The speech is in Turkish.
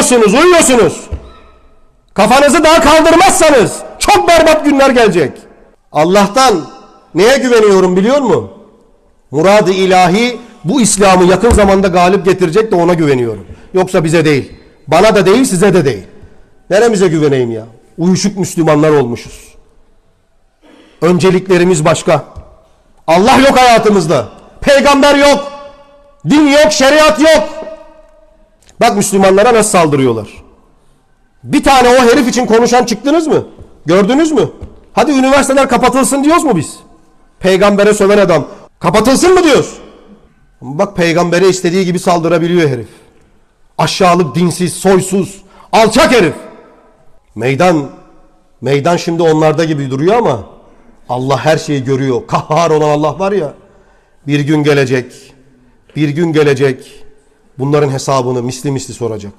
uyuyorsunuz, uyuyorsunuz. Kafanızı daha kaldırmazsanız çok berbat günler gelecek. Allah'tan neye güveniyorum biliyor musun? Murad-ı ilahi bu İslam'ı yakın zamanda galip getirecek de ona güveniyorum. Yoksa bize değil. Bana da değil size de değil. Neremize güveneyim ya? Uyuşuk Müslümanlar olmuşuz. Önceliklerimiz başka. Allah yok hayatımızda. Peygamber yok. Din yok, şeriat yok. Bak Müslümanlara nasıl saldırıyorlar. Bir tane o herif için konuşan çıktınız mı? Gördünüz mü? Hadi üniversiteler kapatılsın diyoruz mu biz? Peygambere söven adam. Kapatılsın mı diyoruz? Bak peygambere istediği gibi saldırabiliyor herif. Aşağılık, dinsiz, soysuz, alçak herif. Meydan, meydan şimdi onlarda gibi duruyor ama Allah her şeyi görüyor. Kahhar olan Allah var ya. Bir gün gelecek, bir gün gelecek. Bunların hesabını misli misli soracak.